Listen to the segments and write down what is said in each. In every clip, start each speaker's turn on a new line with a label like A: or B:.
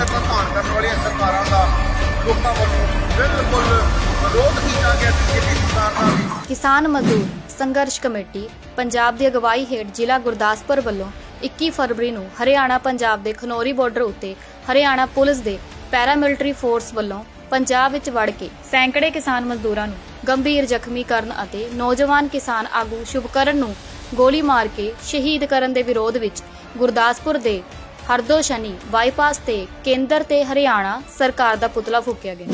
A: ਘਾਣ ਕਰਨ ਵਾਲੀਆਂ ਸਰਕਾਰਾਂ ਦਾ ਲੋਕਾਂ ਵੱਲੋਂ ਬਿਲਕੁਲ ਵਿਰੋਧ ਕੀਤਾ ਗਿਆ ਬੀਜੇਪੀ ਸਰਕਾਰ ਦਾ ਵੀ।
B: ਕਿਸਾਨ ਮਜ਼ਦੂਰ ਸੰਘਰਸ਼ ਕਮੇਟੀ ਪੰਜਾਬ ਦੀ ਅਗਵਾਈ ਹੇਠ ਜ਼ਿਲ੍ਹਾ ਗੁਰਦਾਸਪੁਰ ਵੱਲੋਂ 21 ਫਰਵਰੀ ਨੂੰ ਹਰਿਆਣਾ ਪੰਜਾਬ ਦੇ ਖਨੌਰੀ ਬਾਰਡਰ ਉੱਤੇ ਹਰਿਆਣਾ ਪੁਲਿਸ ਦੇ ਪੈਰਾਮਿਲਟਰੀ ਫੋਰਸ ਵੱਲੋਂ ਪੰਜਾਬ ਵਿੱਚ ਵੜ ਕੇ ਸੈਂਕੜੇ ਕਿਸਾਨ ਮਜ਼ਦੂਰਾਂ ਨੂੰ ਗੰਭੀਰ ਜ਼ਖਮੀ ਕਰਨ ਅਤੇ ਨੌਜਵਾਨ ਕਿਸਾਨ ਆਗੂ ਸ਼ੁਭਕਰਨ ਨੂੰ ਗੋਲੀ ਮਾਰ ਕੇ ਸ਼ਹੀਦ ਕਰਨ ਦੇ ਵਿਰੋਧ ਵਿੱਚ ਗੁਰਦਾਸਪੁਰ ਦੇ ਹਰਦੋ ਸ਼ਨੀ ਬਾਈਪਾਸ ਤੇ ਕੇਂਦਰ ਤੇ ਹਰਿਆਣਾ ਸਰਕਾਰ ਦਾ ਪੁਤਲਾ ਫੂਕਿਆ ਗਿਆ।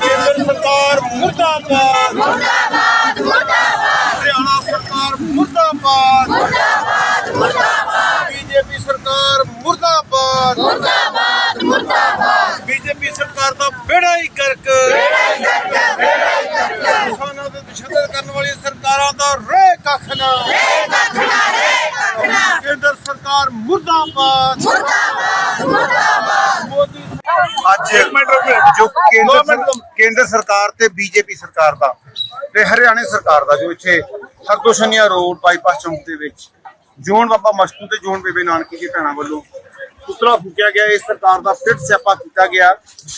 A: ਕੇਂਦਰ ਸਰਕਾਰ ਮੁਰਦਾਬਾਦ। ਮੁਰਦਾਬਾਦ ਮੁਰਦਾਬਾਦ। ਹਰਿਆਣਾ ਸਰਕਾਰ ਮੁਰਦਾਬਾਦ। ਮੁਰਦਾਬਾਦ ਮੁਰਦਾਬਾਦ। ਬੀਜੇਪੀ ਸਰਕਾਰ ਮੁਰਦਾਬਾਦ। ਮੁਰਦਾਬਾਦ ਮੁਰਦਾਬਾਦ। ਬੀਜੇਪੀ ਸਰਕਾਰ ਦਾ ਬੇੜਾ ਹੀ ਕਰਕ। ਬੇੜਾ ਹੀ ਕਰਕ ਬੇੜਾ ਹੀ ਕਰਕ ਕਿਸਾਨਾਂ ਦੇ ਤਸ਼ੱਦਦ ਕਰਨ ਵਾਲੀਆਂ ਸਰਕਾਰਾਂ ਦਾ ਰਹਿ ਕੱਖ ਨਾ ਰਹਿ ਕੱਖ ਨਾ ਰਹਿ ਕੱਖ ਨਾ ਕੇਂਦਰ ਸਰਕਾਰ ਮੁਰਦਾਬਾਦ ਮੁਰਦਾਬਾਦ ਮੁਰਦਾਬਾਦ ਮੋਦੀ ਅੱਜ ਜੋ ਕੇਂਦਰ ਕੇਂਦਰ ਸਰਕਾਰ ਤੇ ਬੀਜੇਪੀ ਸਰਕਾਰ ਦਾ ਤੇ ਹਰਿਆਣਾ ਸਰਕਾਰ ਦਾ ਜੋ ਇੱਥੇ ਹਰਦੋਸ਼ਨੀਆ ਰੋਡ ਬਾਈਪਾਸ ਚੌਂਕ ਦੇ ਵਿੱਚ ਜੋਨ ਬਾਬਾ ਮਸਤੂ ਤੇ ਜੋਨ ਬੇਬੇ ਨਾਨਕੀ ਜੀ ਭੈਣਾਂ ਵੱਲੋਂ ਪੁਤਲਾ ਫੂਕਿਆ ਗਿਆ। ਇਸ ਸਰਕਾਰ ਦਾ ਫਿਰ ਸਿਆਪਾ ਕੀਤਾ ਗਿਆ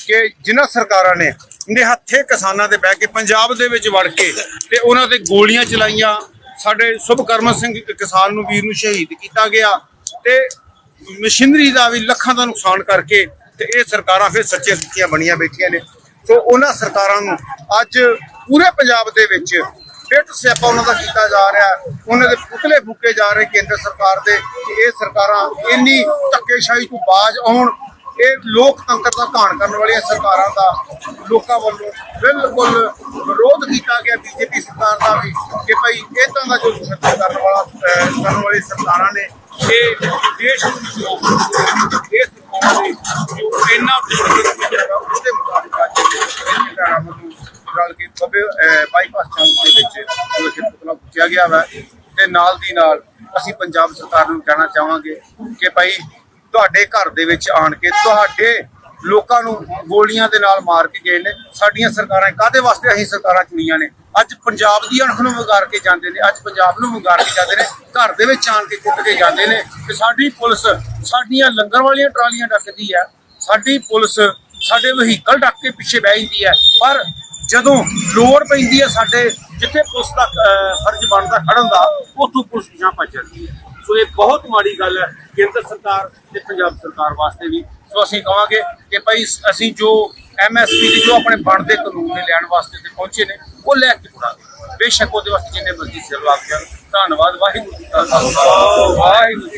A: ਕਿ ਜਿਨ੍ਹਾਂ ਸਰਕਾਰਾਂ ਨੇ ਇਹਦੇ ਹੱਥੇ ਕਿਸਾਨਾਂ ਦੇ ਬਹਿ ਕੇ ਪੰਜਾਬ ਦੇ ਵਿੱਚ ਵੜ ਕੇ ਤੇ ਉਹਨਾਂ ਤੇ ਗੋਲੀਆਂ ਚਲਾਈਆਂ। ਸਾਡੇ ਸੁਭਕਰਮ ਸਿੰਘ ਕਿਸਾਨ ਨੂੰ ਵੀਰ ਨੂੰ ਸ਼ਹੀਦ ਕੀਤਾ ਗਿਆ ਤੇ ਮਸ਼ੀਨਰੀ ਦਾ ਵੀ ਲੱਖਾਂ ਦਾ ਨੁਕਸਾਨ ਕਰਕੇ ਤੇ ਇਹ ਸਰਕਾਰਾਂ ਫਿਰ ਸੱਚੇ ਸੁੱਚੀਆਂ ਬਣੀਆਂ ਬੈਠੀਆਂ ਨੇ। ਸੋ ਉਹਨਾਂ ਸਰਕਾਰਾਂ ਨੂੰ ਅੱਜ ਪੂਰੇ ਪੰਜਾਬ ਦੇ ਵਿੱਚ ਫਿੱਟ ਸਿਆਪਾ ਉਹਨਾਂ ਦਾ ਕੀਤਾ ਜਾ ਰਿਹਾ ਉਹਨਾਂ ਦੇ ਪੁਤਲੇ ਫੂਕੇ ਜਾ ਰਹੇ ਕੇਂਦਰ ਸਰਕਾਰ ਦੇ ਕਿ ਇਹ ਸਰਕਾਰਾਂ ਇੰਨੀ ਧੱਕੇਸ਼ਾਹੀ ਤੋਂ ਬਾਜ ਆਉਣ। ਇਹ ਲੋਕਤੰਤਰ ਦਾ ਘਾਣ ਕਰਨ ਵਾਲੀਆਂ ਸਰਕਾਰਾਂ ਦਾ ਲੋਕਾਂ ਵੱਲੋਂ ਬਿਲਕੁਲ ਵਿਰੋਧ ਕੀਤਾ ਗਿਆ ਬੀਜੇਪੀ ਸਰਕਾਰ ਦਾ ਵੀ ਕਿ ਭਾਈ ਇਦਾਂ ਦਾ ਜੋ ਤਸ਼ੱਦਦ ਕਰਨ ਵਾਲਾ ਕਰਨ ਵਾਲੀ ਸਰਕਾਰਾਂ ਨੇ, ਇਹ ਦੇਸ਼ ਨੂੰ ਜੋ ਉਹਦੇ ਮੁਤਾਬਿਕ ਅੱਜ ਇਹ ਧਾਰਾ ਵੱਲੋਂ ਰਲ ਕੇ ਬੱਬੇ ਬਾਈਪਾਸ ਚੌਂਕ ਦੇ ਵਿੱਚ ਜੋ ਇਹ ਪੁਤਲਾ ਫੂਕਿਆ ਗਿਆ ਵਾ ਤੇ ਨਾਲ ਦੀ ਨਾਲ ਅਸੀਂ ਪੰਜਾਬ ਸਰਕਾਰ ਨੂੰ ਕਹਿਣਾ ਚਾਹਾਂਗੇ ਕਿ ਭਾਈ ਤੁਹਾਡੇ ਘਰ ਦੇ ਵਿੱਚ ਆਣ ਕੇ ਤੁਹਾਡੇ ਲੋਕਾਂ ਨੂੰ ਗੋਲੀਆਂ ਦੇ ਨਾਲ ਮਾਰ ਕੇ ਗਏ ਨੇ ਸਾਡੀਆਂ ਸਰਕਾਰਾਂ ਕਾਦੇ ਵਾਸਤੇ ਅਸੀਂ ਸਰਕਾਰਾਂ ਚੁਣੀਆਂ ਨੇ ਅੱਜ ਪੰਜਾਬ ਦੀ ਅਣਖ ਨੂੰ ਵਿਗਾੜ ਕੇ ਜਾਂਦੇ ਨੇ ਅੱਜ ਪੰਜਾਬ ਨੂੰ ਵਿਗਾੜ ਕੇ ਜਾਂਦੇ ਨੇ ਘਰ ਦੇ ਵਿੱਚ ਆਣ ਕੇ ਕੁੱਟ ਕੇ ਜਾਂਦੇ ਨੇ ਤੇ ਸਾਡੀ ਪੁਲਿਸ ਸਾਡੀਆਂ ਲੰਗਰ ਵਾਲੀਆਂ ਟਰਾਲੀਆਂ ਡੱਕਦੀ ਹੈ ਸਾਡੀ ਪੁਲਿਸ ਸਾਡੇ ਵਹੀਕਲ ਡੱਕ ਕੇ ਪਿੱਛੇ ਬਹਿ ਜਾਂਦੀ ਹੈ, ਪਰ ਜਦੋਂ ਲੋੜ ਪੈਂਦੀ ਹੈ ਸਾਡੇ, ਜਿੱਥੇ ਪੁਲਿਸ ਦਾ ਫਰਜ਼ ਬਣਦਾ ਖੜਨ ਦਾ, ਉੱਥੋਂ ਪੁਲਿਸ ਪਿਛਾਂ ਭੱਜ ਜਾਂਦੀ ਹੈ। ਸੋ ਇਹ ਬਹੁਤ ਮਾੜੀ ਗੱਲ ਹੈ, ਕੇਂਦਰ ਸਰਕਾਰ ਤੇ ਪੰਜਾਬ ਸਰਕਾਰ ਵਾਸਤੇ ਵੀ। ਸੋ ਅਸੀਂ ਕਹਾਂਗੇ ਕਿ ਭਾਈ, ਅਸੀਂ ਜੋ ਐਮਐਸਪੀ ਦੇ, ਜੋ ਆਪਣੇ ਬਣਦੇ ਕਾਨੂੰਨ ਨੇ ਲੈਣ ਵਾਸਤੇ ਤੇ ਪਹੁੰਚੇ ਨੇ, ਉਹ ਲੈ ਕੇ ਪੂਰਾ ਬੇਸ਼ੱਕ ਉਹਦੇ ਵਾਸਤੇ ਜਿੰਨੇ ਮਰਜ਼ੀ ਸਿਰ ਲੱਗ ਜਾਣ ਧੰਨਵਾਦ, ਵਾਹਿਗੁਰੂ ਜੀ ਵਾਹਿਗੁਰੂ